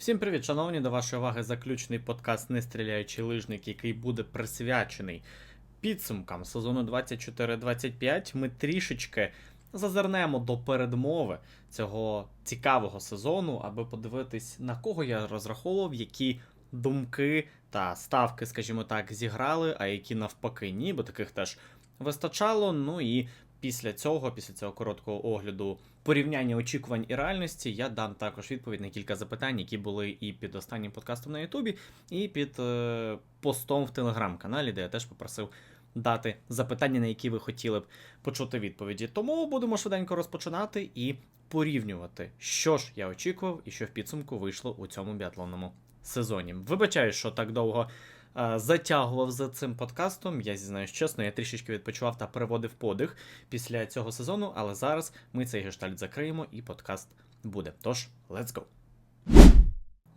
Всім привіт, шановні, до вашої уваги заключний подкаст Не стріляючий лижник, який буде присвячений підсумкам сезону 24-25. Ми трішечки зазирнемо до передмови цього цікавого сезону, аби подивитись, на кого я розраховував, які думки та ставки, скажімо так, зіграли, а які навпаки ні, бо таких теж вистачало. Ну і після цього, після цього короткого огляду порівняння очікувань і реальності, я дам також відповідь на кілька запитань, які були і під останнім подкастом на Ютубі, і під е, постом в телеграм-каналі, де я теж попросив дати запитання, на які ви хотіли б почути відповіді. Тому будемо швиденько розпочинати і порівнювати, що ж я очікував і що в підсумку вийшло у цьому біатлонному сезоні. Вибачаю, що так довго затягував за цим подкастом. Я зізнаюсь чесно, я трішечки відпочивав та переводив подих після цього сезону, але зараз ми цей гештальт закриємо і подкаст буде. Тож, let's go!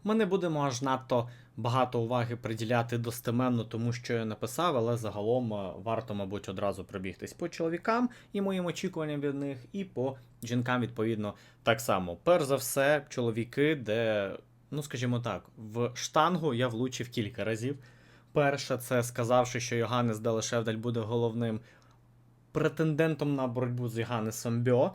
Ми не будемо аж надто багато уваги приділяти достеменно тому, що я написав, але загалом е, варто, мабуть, одразу пробігтись по чоловікам і моїм очікуванням від них, і по жінкам, відповідно, так само. Перш за все, чоловіки, де, ну скажімо так, в штангу я влучив кілька разів. Перше, це сказавши, що Йоганнес Делешевдаль буде головним претендентом на боротьбу з Йоганнесом Бьо.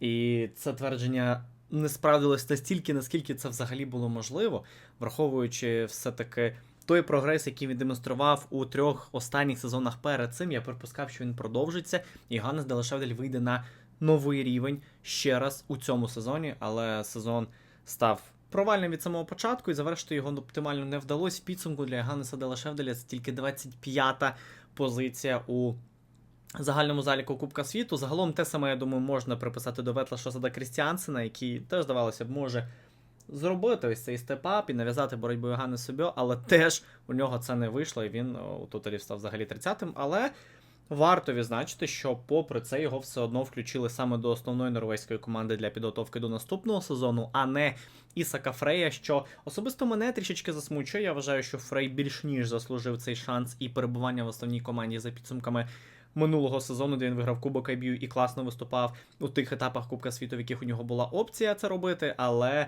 І це твердження не справдилось настільки, наскільки це взагалі було можливо, враховуючи все-таки той прогрес, який він демонстрував у трьох останніх сезонах перед цим, я припускав, що він продовжиться, і Ганнес Делешевдель вийде на новий рівень ще раз у цьому сезоні, але сезон став. Провальним від самого початку і завершити його оптимально не вдалося. В підсумку для Ганнеса Делешевделя це тільки 25-та позиція у загальному заліку Кубка світу. Загалом те саме, я думаю, можна приписати до Ветла Шосада Крістіансена, який теж, здавалося б, може зробити ось цей степап і нав'язати боротьбу Ганни Собьо, але теж у нього це не вийшло, і він у тоталі став взагалі 30-м. Але варто відзначити, що попри це його все одно включили саме до основної норвезької команди для підготовки до наступного сезону, а не Ісака Фрея, що особисто мене трішечки засмучує. Я вважаю, що Фрей більш ніж заслужив цей шанс і перебування в основній команді за підсумками минулого сезону, де він виграв Кубок IBU і класно виступав у тих етапах Кубка світу, в яких у нього була опція це робити, але.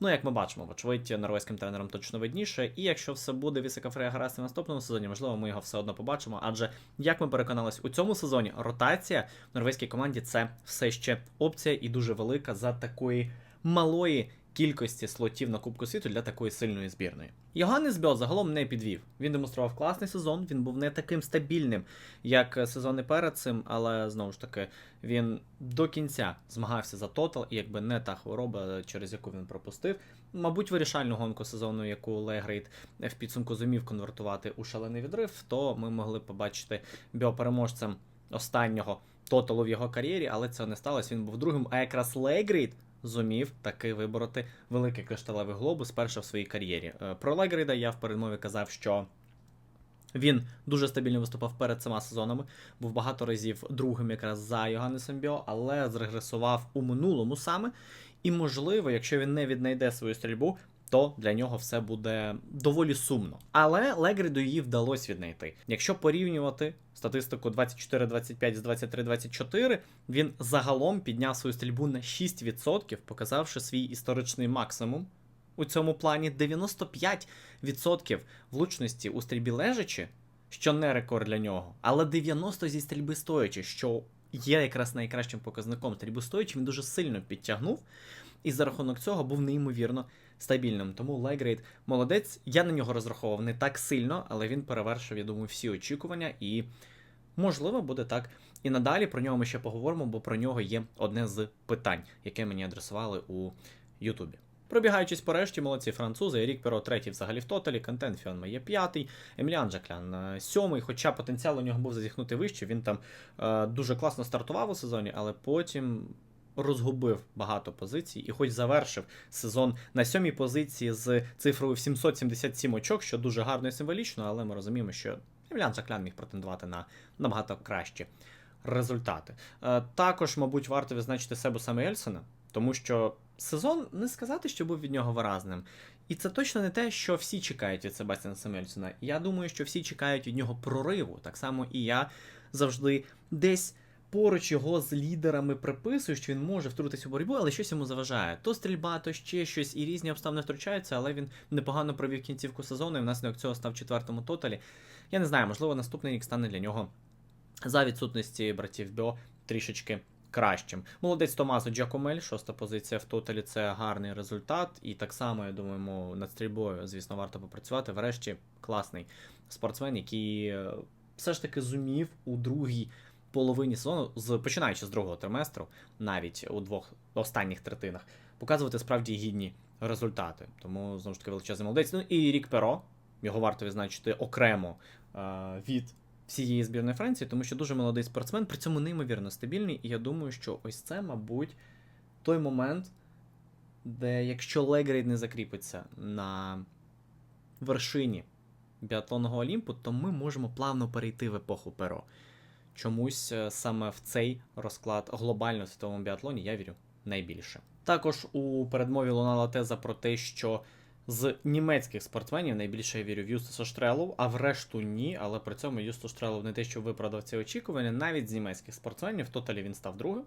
Ну, як ми бачимо, вочевидь, норвезьким тренером точно видніше. І якщо все буде Вісика Фрея гаразд в наступному сезоні, можливо, ми його все одно побачимо. Адже, як ми переконались, у цьому сезоні ротація в норвезькій команді це все ще опція і дуже велика за такої малої кількості слотів на Кубку світу для такої сильної збірної. Йоганнес Бьо загалом не підвів. Він демонстрував класний сезон, він був не таким стабільним, як сезони перед цим, але знову ж таки він до кінця змагався за тотал, і якби не та хвороба, через яку він пропустив. Мабуть, вирішальну гонку сезону, яку Легрейд в підсумку зумів конвертувати у шалений відрив, то ми могли побачити Бьо переможцем останнього тоталу в його кар'єрі, але це не сталося. Він був другим, а якраз Легрейд зумів таки вибороти великий кришталевий глобус перше в своїй кар'єрі. Е, Про Легріда я в передмові казав, що він дуже стабільно виступав перед цими сезонами, був багато разів другим якраз за Йоганнесом Біо, але зрегресував у минулому саме. І, можливо, якщо він не віднайде свою стрільбу, то для нього все буде доволі сумно. Але Легріду її вдалося віднайти. Якщо порівнювати статистику 24-25 з 23-24, він загалом підняв свою стрільбу на 6%, показавши свій історичний максимум. У цьому плані 95% влучності у стрільбі лежачі, що не рекорд для нього, але 90% зі стрільби стоячи, що є якраз найкращим показником. Стрільбу стоячи, він дуже сильно підтягнув, і за рахунок цього був неймовірно стабільним. Тому Легрейд молодець. Я на нього розраховував не так сильно, але він перевершив, я думаю, всі очікування, і можливо буде так. І надалі про нього ми ще поговоримо, бо про нього є одне з питань, яке мені адресували у Ютубі. Пробігаючись по решті, молодці французи, Ерік Перо третій взагалі в тоталі, Кантен Фіонма є п'ятий, Еміліан Жаклян е, сьомий, хоча потенціал у нього був зазіхнути вище. Він там е, дуже класно стартував у сезоні, але потім розгубив багато позицій і хоч завершив сезон на сьомій позиції з цифрою в 777 очок, що дуже гарно і символічно, але ми розуміємо, що Еміліан Жаклян міг претендувати на набагато кращі результати. Е, також, мабуть, варто відзначити себе саме Ельсона, тому що сезон не сказати, що був від нього виразним. І це точно не те, що всі чекають від Себастьяна Семельсона. Я думаю, що всі чекають від нього прориву. Так само і я завжди десь поруч його з лідерами приписують, що він може втрутитися у боротьбу, але щось йому заважає. То стрільба, то ще щось, і різні обставини втручаються, але він непогано провів кінцівку сезону, і внаслідок цього став четвертому тоталі. Я не знаю, можливо, наступний рік стане для нього за відсутності братів Бьо трішечки кращим. Молодець Томасо Джакомель, шоста позиція в тоталі це гарний результат. І так само, я думаю, над стрільбою, звісно, варто попрацювати. Врешті класний спортсмен, який е, все ж таки зумів у другій половині сезону, з починаючи з другого триместру, навіть у двох останніх третинах, показувати справді гідні результати. Тому знову ж таки величезний молодець. Ну і Рік Перо, його варто відзначити окремо е, від всієї збірної Франції, тому що дуже молодий спортсмен, при цьому неймовірно стабільний. І я думаю, що ось це, мабуть, той момент, де якщо Легрейд не закріпиться на вершині біатлонного Олімпу, то ми можемо плавно перейти в епоху Перо. Чомусь е, саме в цей розклад глобально в світовому біатлоні я вірю найбільше. Також у передмові лунала теза про те, що з німецьких спортсменів найбільше я вірю в Юстуса Штрелов, а в решту ні. Але при цьому Юстус Штрелов не те, що виправдав ці очікування, навіть з німецьких спортсменів. В тоталі він став другим.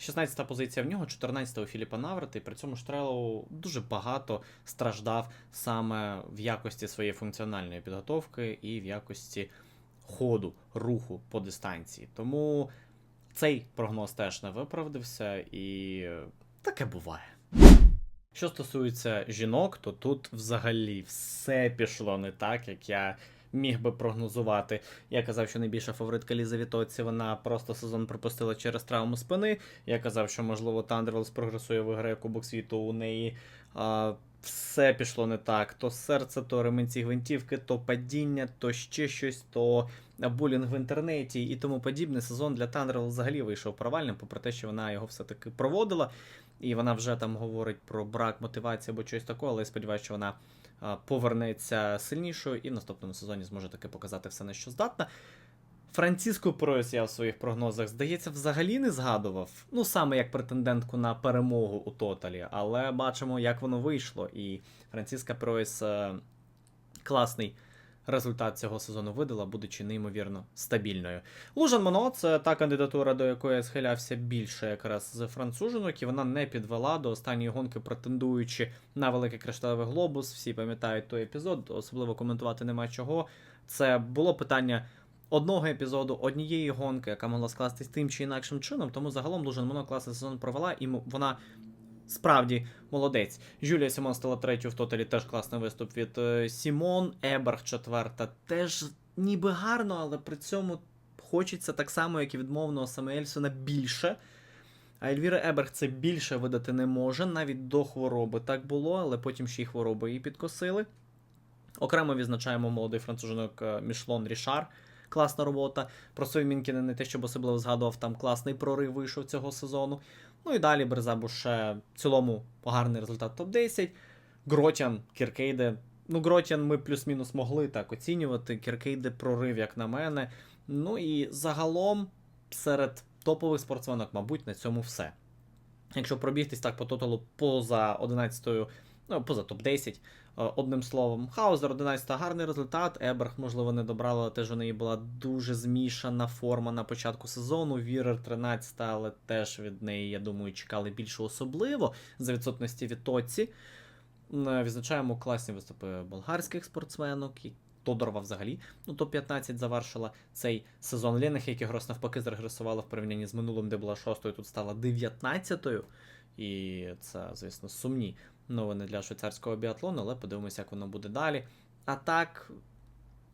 16-та позиція в нього, 14-та у Філіпа Наврата, і при цьому Штрелов дуже багато страждав саме в якості своєї функціональної підготовки і в якості ходу, руху по дистанції. Тому цей прогноз теж не виправдався, і таке буває. Що стосується жінок, то тут взагалі все пішло не так, як я міг би прогнозувати. Я казав, що найбільша фаворитка Ліза Вітоці, вона просто сезон пропустила через травму спини. Я казав, що можливо Тандерлс прогресує, виграє Кубок світу у неї. А, все пішло не так. То серце, то ременці гвинтівки, то падіння, то ще щось, то булінг в інтернеті і тому подібне. Сезон для Тандерл взагалі вийшов провальним, попри те, що вона його все-таки проводила. І вона вже там говорить про брак мотивації або щось такого, але я сподіваюся, що вона повернеться сильнішою і в наступному сезоні зможе таки показати все, на що здатна. Франциску Пройс я в своїх прогнозах, здається, взагалі не згадував. Ну, саме як претендентку на перемогу у тоталі, але бачимо, як воно вийшло. І Франциска Пройс е, класний результат цього сезону видала, будучи неймовірно стабільною. Лужан Моно це та кандидатура, до якої я схилявся більше якраз з францужинок, і вона не підвела до останньої гонки, претендуючи на великий кришталевий глобус. Всі пам'ятають той епізод, особливо коментувати нема чого. Це було питання. Одного епізоду, однієї гонки, яка могла скластись тим чи інакшим чином, тому загалом Лужан класний сезон провела, і вона Справді молодець. Жюлія Сімон стала третьою в тоталі, теж класний виступ від е, Сімон. Еберг четверта. Теж ніби гарно, але при цьому хочеться так само, як і від мовного Самуельсона, більше. А Ельвіра Еберг це більше видати не може, навіть до хвороби так було, але потім ще й хвороби її підкосили. Окремо відзначаємо молодий францужинок е, Мішлон Рішар. Класна робота. Про Совмінкіна не те, щоб особливо згадував, там класний прорив вийшов цього сезону. Ну і далі Берзабу ще в цілому гарний результат топ-10. Гротян, Кіркейде. Ну, Гротян ми плюс-мінус могли так оцінювати. Кіркейде прорив, як на мене. Ну і загалом серед топових спортсменок, мабуть, на цьому все. Якщо пробігтись так по тоталу поза 11 ну, поза топ-10. Е, одним словом, Хаузер 11 гарний результат. Еберг, можливо, не добрала, теж у неї була дуже змішана форма на початку сезону. Вірер 13, але теж від неї, я думаю, чекали більше особливо за відсутності від Тоці. Е, відзначаємо класні виступи болгарських спортсменок. Тодорова взагалі, ну топ-15 завершила цей сезон. Лених, який грос навпаки зрегресувала в порівнянні з минулим, де була шостою, тут стала 19-ю. І це, звісно, сумні новини для швейцарського біатлону, але подивимося, як воно буде далі. А так,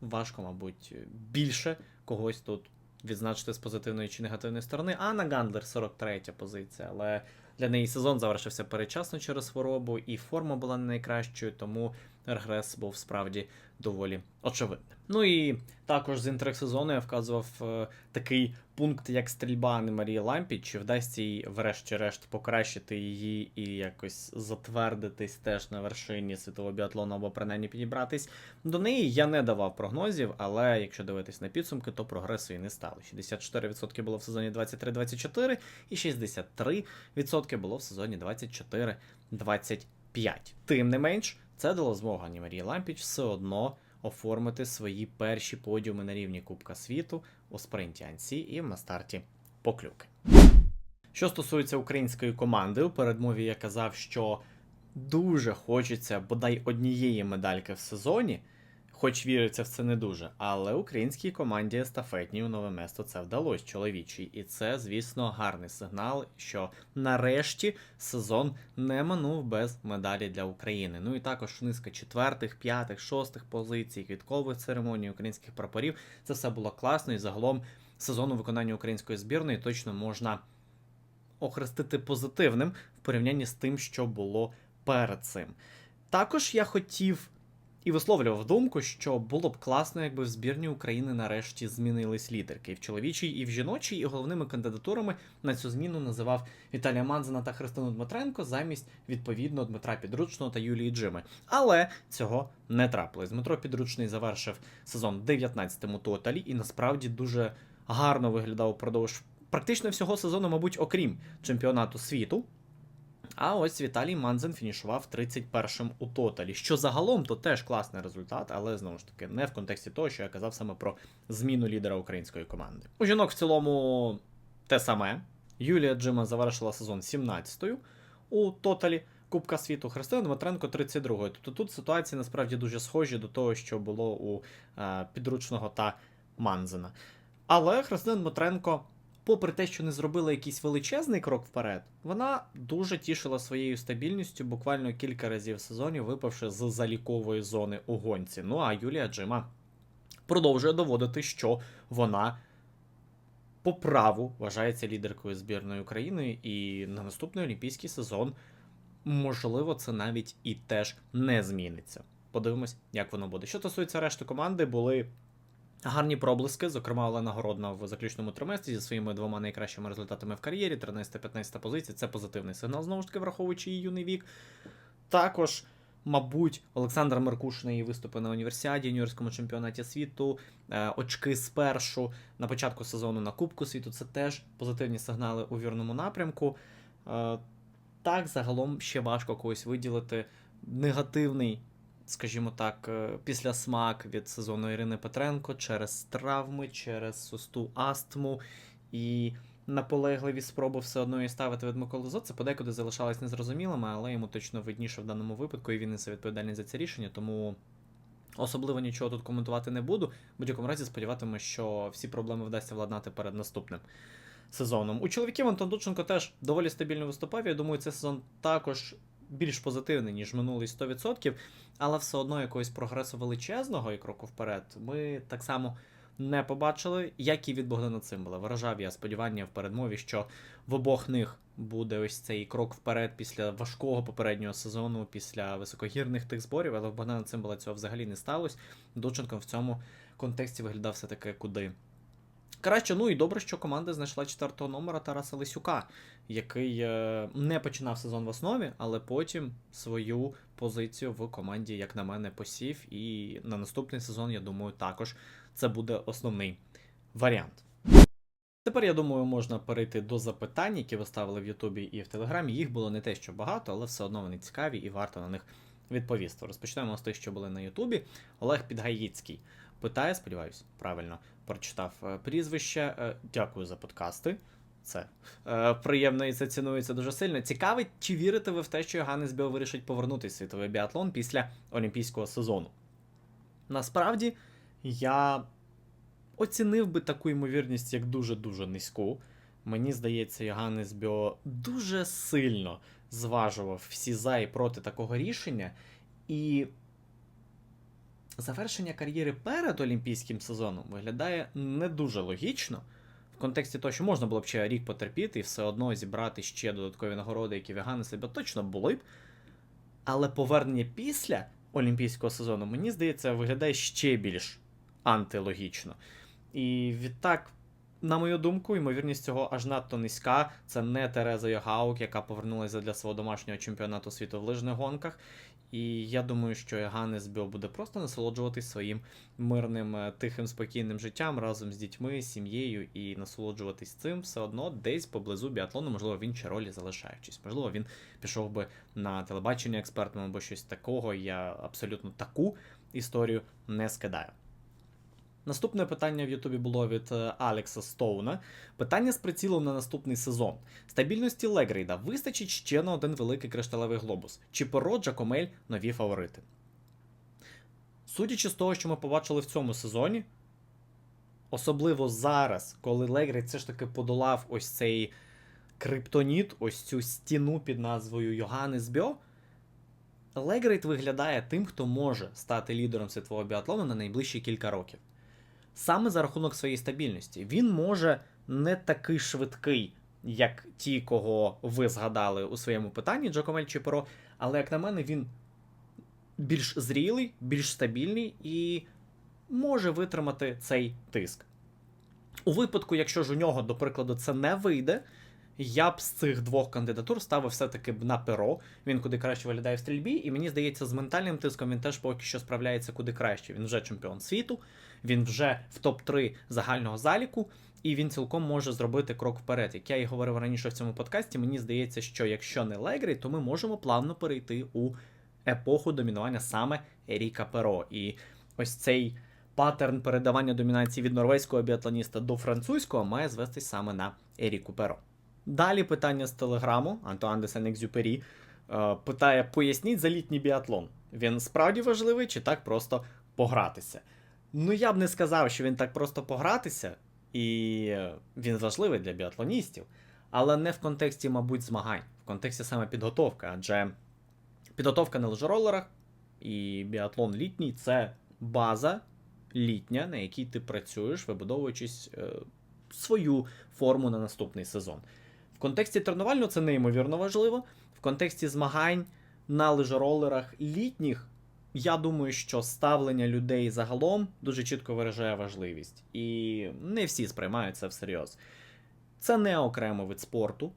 важко, мабуть, більше когось тут відзначити з позитивної чи негативної сторони. Анна Гандлер 43 позиція, але для неї сезон завершився передчасно через хворобу, і форма була не найкращою, тому регрес був справді доволі очевидним. Ну і також з інтриг сезону я вказував е, такий пункт, як стрільба не Марії Лампі, чи вдасться їй, врешті-решт, покращити її і якось затвердитись теж на вершині світового біатлону або принаймні підібратись. До неї я не давав прогнозів, але якщо дивитись на підсумки, то прогресу і не стало. 64% було в сезоні 23-24 і 63% було в сезоні 24-25. Тим не менш, це дало змогу Ані Марії Лампіч все одно оформити свої перші подіуми на рівні Кубка світу у спринті Ансі і на старті поклюки. Що стосується української команди, у передмові я казав, що дуже хочеться бодай однієї медальки в сезоні, хоч віриться в це не дуже. Але українській команді естафетній у нове место це вдалося чоловічій. І це, звісно, гарний сигнал, що нарешті сезон не минув без медалі для України. Ну і також низка четвертих, п'ятих, шостих позицій, квіткових церемоній, українських прапорів. Це все було класно і загалом сезон у виконанні української збірної точно можна охрестити позитивним в порівнянні з тим, що було перед цим. Також я хотів і висловлював думку, що було б класно, якби в збірні України нарешті змінились лідерки і в чоловічій, і в жіночій, і головними кандидатурами на цю зміну називав Віталія Манзена та Христину Дмитренко замість відповідно Дмитра Підручного та Юлії Джими. Але цього не трапилось. Дмитро Підручний завершив сезон 19-му тоталі і насправді дуже гарно виглядав упродовж практично всього сезону, мабуть, окрім чемпіонату світу. А ось Віталій Манзен фінішував 31-м у тоталі. Що загалом то теж класний результат, але знову ж таки не в контексті того, що я казав саме про зміну лідера української команди. У жінок в цілому те саме. Юлія Джима завершила сезон 17-ю у тоталі. Кубка світу Христина Дмитренко 32-ю. Тобто тут ситуації насправді дуже схожі до того, що було у е, підручного та Манзена. Але Христина Дмитренко попри те, що не зробила якийсь величезний крок вперед, вона дуже тішила своєю стабільністю, буквально кілька разів в сезоні, випавши з залікової зони у гонці. Ну а Юлія Джима продовжує доводити, що вона по праву вважається лідеркою збірної України, і на наступний олімпійський сезон, можливо, це навіть і теж не зміниться. Подивимось, як воно буде. Що стосується решти команди, були Гарні проблиски, зокрема, Олена Городна в заключному триместрі зі своїми двома найкращими результатами в кар'єрі, 13-15 позиція. Це позитивний сигнал, знову ж таки, враховуючи її юний вік. Також, мабуть, Олександр Меркуш на її виступи на універсіаді, юніорському чемпіонаті світу, е, очки спершу на початку сезону на Кубку світу. Це теж позитивні сигнали у вірному напрямку. Е, так, загалом ще важко когось виділити. Негативний скажімо так, е, після смак від сезону Ірини Петренко через травми, через сусту астму і наполегливі спроби все одно її ставити від Миколи Зо. Це подекуди залишалось незрозумілими, але йому точно видніше в даному випадку, і він несе відповідальність за це рішення, тому. Особливо нічого тут коментувати не буду. В будь-якому разі сподіватимуся, що всі проблеми вдасться владнати перед наступним сезоном. У чоловіків Антон Дученко теж доволі стабільно виступав. Я думаю, цей сезон також більш позитивний, ніж минулий 100%, але все одно якогось прогресу величезного і кроку вперед ми так само не побачили, як і від Богдана Цимбала. Виражав я сподівання в передмові, що в обох них буде ось цей крок вперед після важкого попереднього сезону, після високогірних тих зборів, але в Богдана Цимбала цього взагалі не сталося. Дученко в цьому контексті виглядав все таки куди Краще, ну і добре, що команда знайшла четвертого номера Тараса Лисюка, який е, не починав сезон в основі, але потім свою позицію в команді, як на мене, посів. І на наступний сезон, я думаю, також це буде основний варіант. Тепер, я думаю, можна перейти до запитань, які ви ставили в Ютубі і в Телеграмі. Їх було не те, що багато, але все одно вони цікаві і варто на них відповісти. Розпочнемо з тих, що були на Ютубі. Олег Підгаїцький питає, сподіваюсь, правильно прочитав е, прізвище. Е, дякую за подкасти. Це е, приємно і це цінується дуже сильно. Цікавить, чи вірите ви в те, що Ганес Біо вирішить повернутися в світовий біатлон після олімпійського сезону? Насправді, я оцінив би таку ймовірність як дуже-дуже низьку. Мені здається, Йоганнес Біо дуже сильно зважував всі за і проти такого рішення. І завершення кар'єри перед олімпійським сезоном виглядає не дуже логічно. В контексті того, що можна було б ще рік потерпіти і все одно зібрати ще додаткові нагороди, які вігани себе точно були б. Але повернення після олімпійського сезону, мені здається, виглядає ще більш антилогічно. І відтак, на мою думку, ймовірність цього аж надто низька. Це не Тереза Йогаук, яка повернулася для свого домашнього чемпіонату світу в лижних гонках. І я думаю, що Ганес Біо буде просто насолоджуватись своїм мирним, е, тихим, спокійним життям разом з дітьми, сім'єю і насолоджуватись цим все одно десь поблизу біатлону, можливо, він іншій ролі залишаючись. Можливо, він пішов би на телебачення експертом або щось такого. Я абсолютно таку історію не скидаю. Наступне питання в Ютубі було від е, Алекса Стоуна. Питання з прицілом на наступний сезон. Стабільності Легрейда вистачить ще на один великий кришталевий глобус. Чи Перо, Джакомель нові фаворити? Судячи з того, що ми побачили в цьому сезоні, особливо зараз, коли Легрейд все ж таки подолав ось цей криптоніт, ось цю стіну під назвою Йоганнес Бьо, Легрейд виглядає тим, хто може стати лідером світового біатлону на найближчі кілька років. Саме за рахунок своєї стабільності. Він може не такий швидкий, як ті, кого ви згадали у своєму питанні, Джокомель чи Перо, але, як на мене, він більш зрілий, більш стабільний і може витримати цей тиск. У випадку, якщо ж у нього, до прикладу, це не вийде, я б з цих двох кандидатур ставив все-таки б на перо. Він куди краще виглядає в стрільбі, і мені здається, з ментальним тиском він теж поки що справляється куди краще. Він вже чемпіон світу, він вже в топ-3 загального заліку, і він цілком може зробити крок вперед. Як я і говорив раніше в цьому подкасті, мені здається, що якщо не Легрі, то ми можемо плавно перейти у епоху домінування саме Еріка Перо. І ось цей паттерн передавання домінації від норвезького біатлоніста до французького має звестись саме на Еріку Перо. Далі питання з телеграму Антуан де Сен-Екзюпері е, питає: поясніть за літній біатлон. Він справді важливий чи так просто погратися? Ну, я б не сказав, що він так просто погратися, і він важливий для біатлоністів, але не в контексті, мабуть, змагань, в контексті саме підготовки, адже підготовка на лежеролерах і біатлон літній це база літня, на якій ти працюєш, вибудовуючись е, свою форму на наступний сезон. Контексті тренувального це неймовірно важливо. В контексті змагань на лижеролерах літніх, я думаю, що ставлення людей загалом дуже чітко виражає важливість. І не всі сприймають це всерйоз. Це не окремий вид спорту.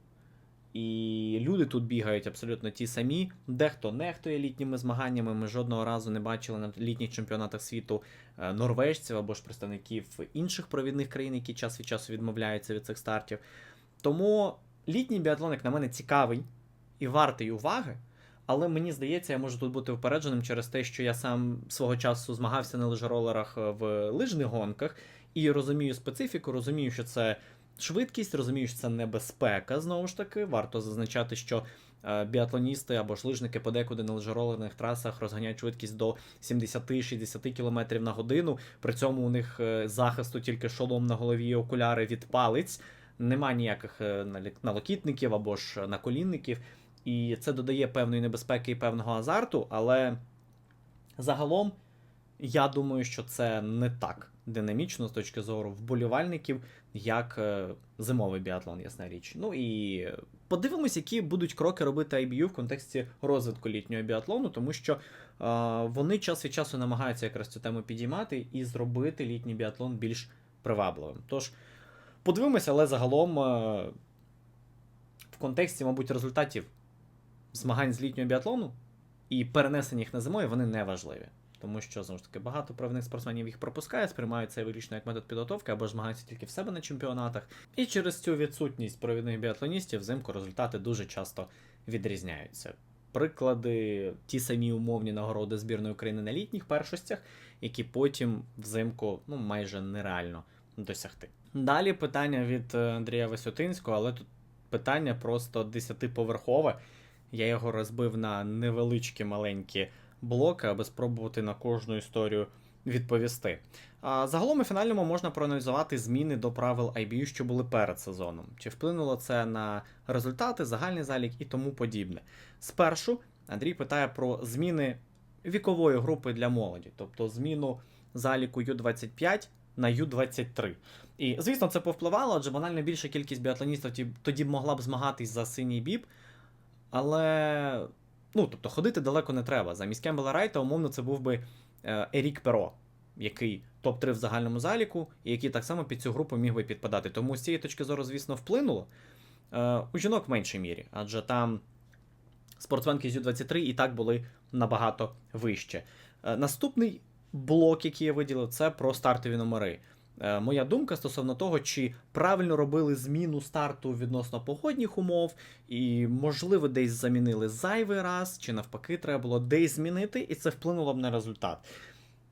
І люди тут бігають абсолютно ті самі. Дехто нехтує літніми змаганнями. Ми жодного разу не бачили на літніх чемпіонатах світу е, норвежців або ж представників інших провідних країн, які час від часу відмовляються від цих стартів. Тому літній біатлон, як на мене, цікавий і вартий уваги. Але мені здається, я можу тут бути впередженим через те, що я сам свого часу змагався на лижеролерах в лижних гонках і розумію специфіку, розумію, що це швидкість, розумію, що це небезпека. Знову ж таки, варто зазначати, що е, біатлоністи або ж лижники подекуди на лижеролерних трасах розганяють швидкість до 70-60 км на годину. При цьому у них е, захисту тільки шолом на голові і окуляри від палець. Нема ніяких е, налокітників або ж наколінників, і це додає певної небезпеки і певного азарту, але загалом я думаю, що це не так динамічно з точки зору вболівальників, як е, зимовий біатлон, ясна річ. Ну і подивимось, які будуть кроки робити IBU в контексті розвитку літнього біатлону, тому що е, вони час від часу намагаються якраз цю тему підіймати і зробити літній біатлон більш привабливим. Тож, подивимося, але загалом е, в контексті, мабуть, результатів змагань з літнього біатлону і перенесення їх на зимою, вони не важливі. Тому що, знову ж таки, багато правних спортсменів їх пропускає, сприймають це виключно як метод підготовки або змагаються тільки в себе на чемпіонатах. І через цю відсутність провідних біатлоністів взимку результати дуже часто відрізняються. Приклади, ті самі умовні нагороди збірної України на літніх першостях, які потім взимку ну, майже нереально досягти. Далі питання від е, Андрія Висотинського, але тут питання просто десятиповерхове. Я його розбив на невеличкі маленькі блоки, аби спробувати на кожну історію відповісти. А загалом у фінальному можна проаналізувати зміни до правил IBU, що були перед сезоном. Чи вплинуло це на результати, загальний залік і тому подібне. Спершу Андрій питає про зміни вікової групи для молоді, тобто зміну заліку U25 на U23. І, звісно, це повпливало, адже банально більша кількість біатлоністів тоді могла б змагатись за синій біб, але. Ну, тобто ходити далеко не треба. Замість Кембела Райта, умовно, це був би е, Ерік Перо, який топ-3 в загальному заліку, і який так само під цю групу міг би підпадати. Тому з цієї точки зору, звісно, вплинуло. Е, у жінок в меншій мірі, адже там спортсменки з Ю-23 і так були набагато вище. Е, наступний блок, який я виділив, це про стартові номери. Е, Моя думка стосовно того, чи правильно робили зміну старту відносно погодних умов, і, можливо, десь замінили зайвий раз, чи навпаки, треба було десь змінити, і це вплинуло б на результат.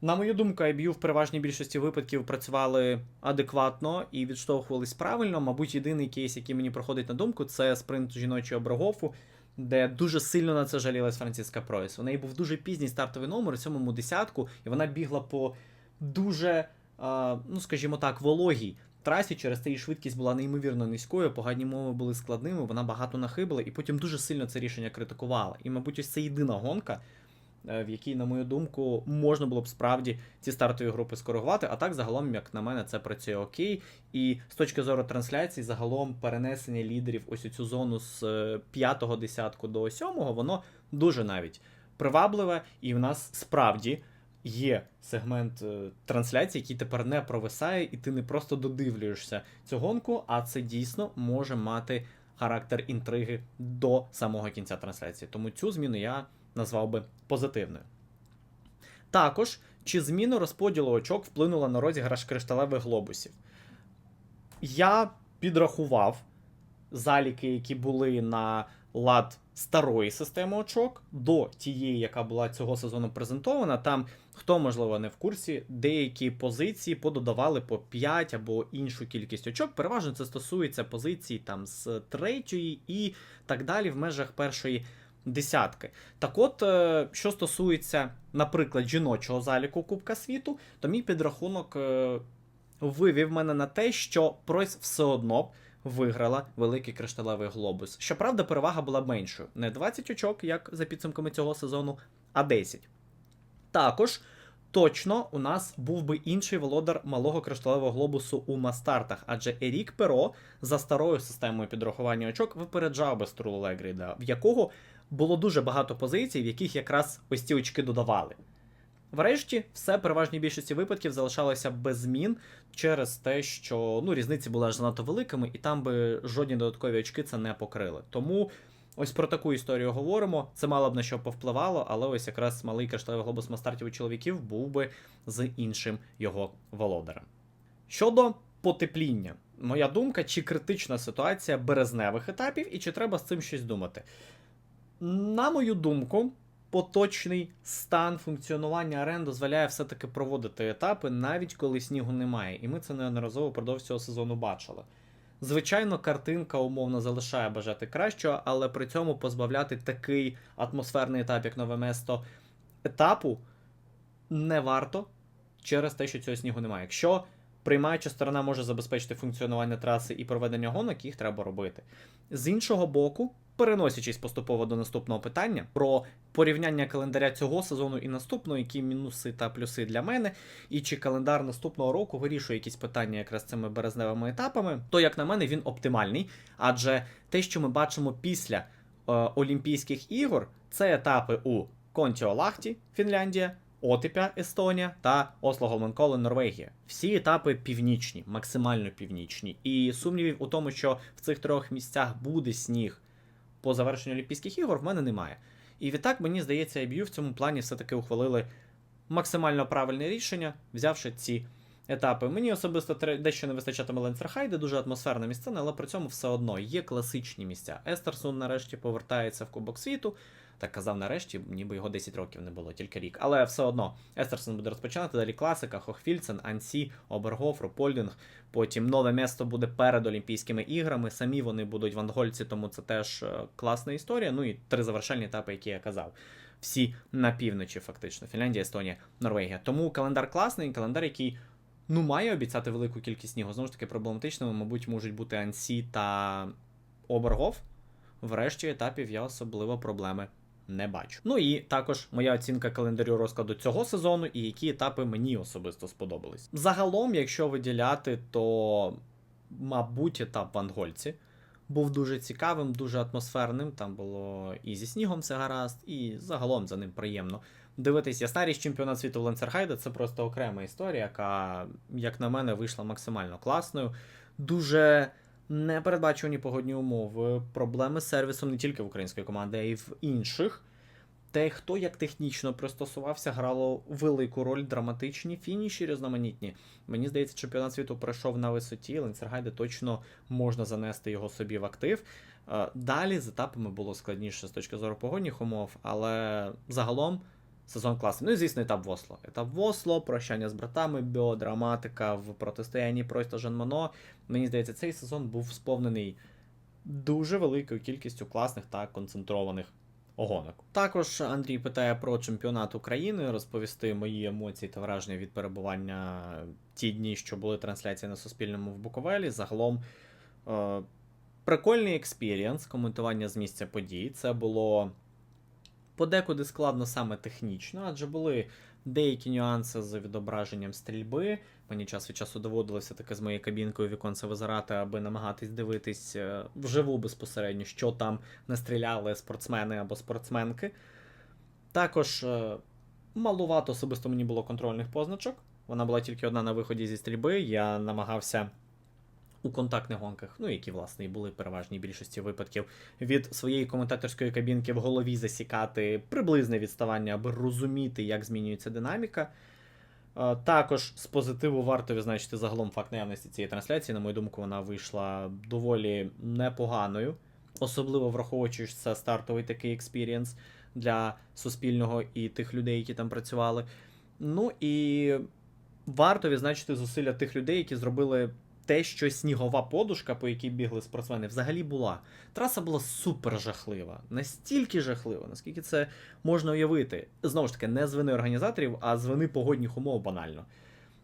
На мою думку, IBU в переважній більшості випадків працювали адекватно і відштовхувались правильно. Мабуть, єдиний кейс, який мені проходить на думку, це спринт жіночого Брогофу, де дуже сильно на це жалілась Франциска Пройс. У неї був дуже пізній стартовий номер у сьомому десятку, і вона бігла по дуже, ну скажімо так, вологій трасі. Через те її швидкість була неймовірно низькою, погані мови були складними, вона багато нахибила, і потім дуже сильно це рішення критикувала. І, мабуть, ось це єдина гонка. Е, В якій, на мою думку, можна було б справді ці стартові групи скоригувати. А так, загалом, як на мене, це працює окей. І з точки зору трансляції, загалом перенесення лідерів ось у цю зону з е, п'ятого десятку до сьомого, воно дуже навіть привабливе, і в нас справді є сегмент е, трансляції, який тепер не провисає, і ти не просто додивлюєшся цю гонку, а це дійсно може мати характер інтриги до самого кінця трансляції. Тому цю зміну я назвав би позитивною. Також, чи зміна розподілу очок вплинула на розіграш кришталевих глобусів? Я підрахував заліки, які були на лад старої системи очок до тієї, яка була цього сезону презентована. Там, хто, можливо, не в курсі, деякі позиції пододавали по 5 або іншу кількість очок. Переважно це стосується позицій там з третьої і так далі в межах першої десятки. Так от, е, що стосується, наприклад, жіночого заліку Кубка світу, то мій підрахунок е, вивів мене на те, що Пройс все одно виграла великий кришталевий глобус. Щоправда, перевага була меншою. Не 20 очок, як за підсумками цього сезону, а 10. Також. Точно у нас був би інший володар малого кришталевого глобусу у мастартах, адже Ерік Перо за старою системою підрахування очок випереджав би Струлу Легріда, в якого було дуже багато позицій, в яких якраз ось ці очки додавали. Врешті, все переважній більшості випадків залишалося без змін через те, що ну, різниці були аж занадто великими, і там би жодні додаткові очки це не покрили. Тому ось про таку історію говоримо. Це мало б на що повпливало, але ось якраз малий кришталевий глобус мастартів у чоловіків був би з іншим його володарем. Щодо потепління, моя думка, чи критична ситуація березневих етапів, і чи треба з цим щось думати. На мою думку, поточний стан функціонування арен дозволяє все-таки проводити етапи, навіть коли снігу немає. І ми це неодноразово впродовж цього сезону бачили. Звичайно, картинка умовно залишає бажати кращого, але при цьому позбавляти такий атмосферний етап, як нове место, етапу не варто через те, що цього снігу немає. Якщо приймаюча сторона може забезпечити функціонування траси і проведення гонок, їх треба робити. З іншого боку, переносячись поступово до наступного питання про порівняння календаря цього сезону і наступного, які мінуси та плюси для мене, і чи календар наступного року вирішує якісь питання якраз цими березневими етапами, то, як на мене, він оптимальний. Адже те, що ми бачимо після е, Олімпійських ігор, це етапи у Контіолахті, Фінляндія. Отипя Естонія та Осло Голменколен Норвегія. Всі етапи північні, максимально північні. І сумнівів у тому, що в цих трьох місцях буде сніг по завершенню Олімпійських ігор, в мене немає. І відтак, мені здається, IBU в цьому плані все-таки ухвалили максимально правильне рішення, взявши ці етапи. Мені особисто дещо не вистачатиме Ленцерхайде, дуже атмосферна місцина, але при цьому все одно є класичні місця. Естерсон нарешті повертається в Кубок світу. Так казав нарешті, ніби його 10 років не було, тільки рік. Але все одно Естерсон буде розпочинати, далі класика, Хохфільцен, Ансі, Обергоф, Ропольдинг. Потім нове місто буде перед Олімпійськими іграми. Самі вони будуть в Ангольці, тому це теж е, класна історія. Ну і три завершальні етапи, які я казав. Всі на півночі, фактично. Фінляндія, Естонія, Норвегія. Тому календар класний, календар, який ну має обіцяти велику кількість снігу. Знову ж таки, проблематичними, мабуть, можуть бути Ансі та Обергоф. Врешті етапів я особливо проблеми не бачу. Ну і також моя оцінка календарю розкладу цього сезону і які етапи мені особисто сподобались. Загалом, якщо виділяти, то мабуть етап в Ангольці був дуже цікавим, дуже атмосферним. Там було і зі снігом все гаразд, і загалом за ним приємно. Дивитись, ясна річ чемпіонат світу в Ленцерхайде це просто окрема історія, яка, як на мене, вийшла максимально класною. Дуже непередбачувані погодні умови, проблеми з сервісом не тільки в української команди, а й в інших. Те, хто як технічно пристосувався, грало велику роль драматичні фініші різноманітні. Мені здається, чемпіонат світу пройшов на висоті. Ленцергайде точно можна занести його собі в актив. Е, Далі з етапами було складніше з точки зору погодних умов, але загалом Сезон класний. Ну і звісно, етап в Осло. Етап в Осло, прощання з братами, біодраматика в протистоянні Пройста Жанмано. Мені здається, цей сезон був сповнений дуже великою кількістю класних та концентрованих огонок. Також Андрій питає про чемпіонат України, розповісти мої емоції та враження від перебування ті дні, що були трансляції на Суспільному в Буковелі. Загалом е, прикольний експірієнс, коментування з місця подій. Це було подекуди складно саме технічно, адже були деякі нюанси з відображенням стрільби. Мені час від часу доводилося таке з моєю кабінкою віконце визирати, аби намагатись дивитись е, вживу безпосередньо, що там настріляли спортсмени або спортсменки. Також е, малувато особисто мені було контрольних позначок. Вона була тільки одна на виході зі стрільби. Я намагався у контактних гонках, ну які власне і були в переважній більшості випадків, від своєї коментаторської кабінки в голові засікати приблизне відставання, аби розуміти, як змінюється динаміка. Е, Також з позитиву варто відзначити загалом факт наявності цієї трансляції. На мою думку, вона вийшла доволі непоганою, особливо враховуючи, це стартовий такий експірієнс для суспільного і тих людей, які там працювали. Ну і варто відзначити зусилля тих людей, які зробили те, що снігова подушка, по якій бігли спортсмени, взагалі була. Траса була супер жахлива, настільки жахлива, наскільки це можна уявити. Знову ж таки, не з вини організаторів, а з вини погодних умов банально.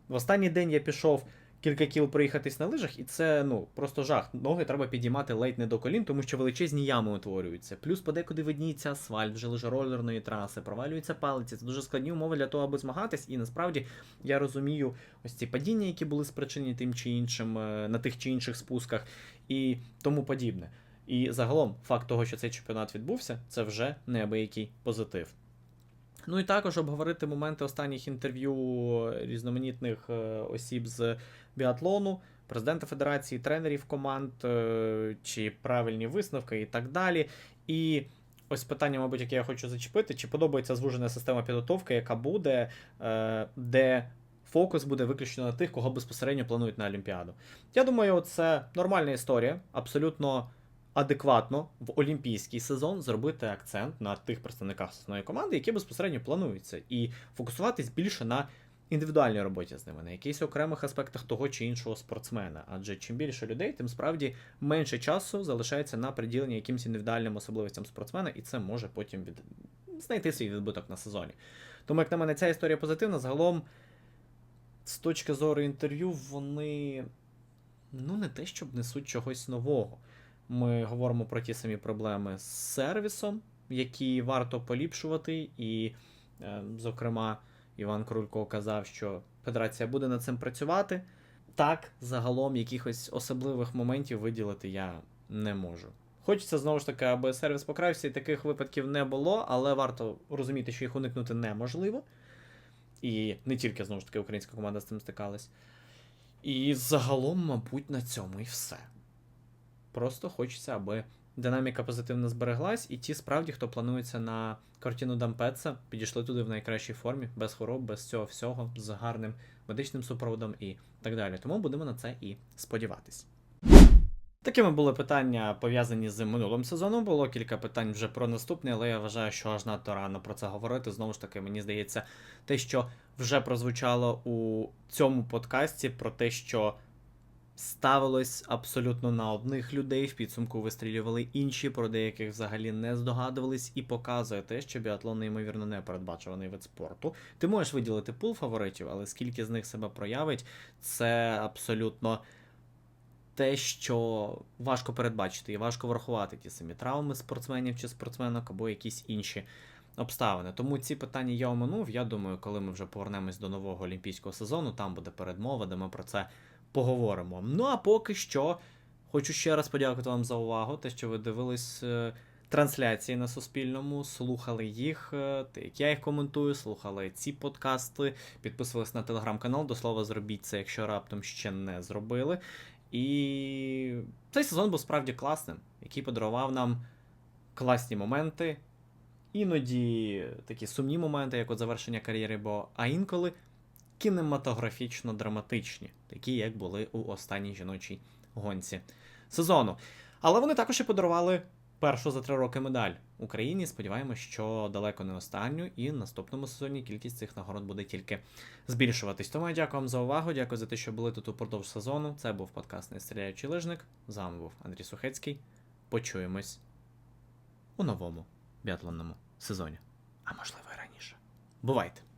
В останній день я пішов кілька кіл проїхатись на лижах, і це ну просто жах. Ноги треба підіймати ледь не до колін, тому що величезні ями утворюються. Плюс подекуди видніється асфальт, вже лижеролерної траси, провалюються палиці. Це дуже складні умови для того, аби змагатись. І насправді я розумію ось ці падіння, які були спричинені тим чи іншим е, на тих чи інших спусках, і тому подібне. І загалом, факт того, що цей чемпіонат відбувся, це вже неабиякий позитив. Ну і також обговорити моменти останніх інтерв'ю різноманітних е, осіб з біатлону, президента федерації, тренерів команд, е, чи правильні висновки і так далі. І ось питання, мабуть, яке я хочу зачепити: чи подобається звужена система підготовки, яка буде, е, де фокус буде виключно на тих, кого безпосередньо планують на Олімпіаду. Я думаю, це нормальна історія, абсолютно адекватно в олімпійський сезон зробити акцент на тих представниках основної команди, які безпосередньо плануються, і фокусуватись більше на індивідуальній роботі з ними, на якихось окремих аспектах того чи іншого спортсмена. Адже чим більше людей, тим справді менше часу залишається на приділення якимось індивідуальним особливостям спортсмена, і це може потім від... знайти свій відбиток на сезоні. Тому, як на мене, ця історія позитивна. Загалом, з точки зору інтерв'ю, вони ну не те, щоб несуть чогось нового. Ми говоримо про ті самі проблеми з сервісом, які варто поліпшувати, і, е, зокрема, Іван Крулько казав, що Федерація буде над цим працювати. Так, загалом якихось особливих моментів виділити я не можу. Хочеться знову ж таки, аби сервіс покращився, і таких випадків не було, але варто розуміти, що їх уникнути неможливо. І не тільки знову ж таки українська команда з цим стикалась. І загалом, мабуть, на цьому і все. Просто хочеться, аби динаміка позитивно збереглась, і ті справді, хто планується на картину Дампеца, підійшли туди в найкращій формі, без хвороб, без цього всього, з гарним медичним супроводом і так далі. Тому будемо на це і сподіватись. Такими були питання пов'язані з минулим сезоном. Було кілька питань вже про наступний, але я вважаю, що аж надто рано про це говорити. Знову ж таки, мені здається, те, що вже прозвучало у цьому подкасті, про те, що ставилось абсолютно на одних людей, в підсумку вистрілювали інші, про деяких взагалі не здогадувались, і показує те, що біатлон неймовірно непередбачуваний вид спорту. Ти можеш виділити пул фаворитів, але скільки з них себе проявить, це абсолютно те, що важко передбачити і важко врахувати ті самі травми спортсменів чи спортсменок або якісь інші обставини. Тому ці питання я оминув. Я думаю, коли ми вже повернемось до нового олімпійського сезону, там буде передмова, де ми про це поговоримо. Ну а поки що хочу ще раз подякувати вам за увагу, те, що ви дивились. е, Трансляції на Суспільному, слухали їх, е, як я їх коментую, слухали ці подкасти, підписувались на телеграм-канал. До слова, зробіть це, якщо раптом ще не зробили. І цей сезон був справді класним, який подарував нам класні моменти, іноді такі сумні моменти, як от завершення кар'єри, бо а інколи кінематографічно драматичні, такі як були у останній жіночій гонці сезону. Але вони також і подарували першу за три роки медаль Україні. Сподіваємось, що далеко не останню, і в наступному сезоні кількість цих нагород буде тільки збільшуватись. Тому я дякую вам за увагу. Дякую за те, що були тут упродовж сезону. Це був подкаст «Не стріляючий лижник. З вами був Андрій Сухецький. Почуємось у новому біатлонному сезоні. А можливо і раніше. Бувайте!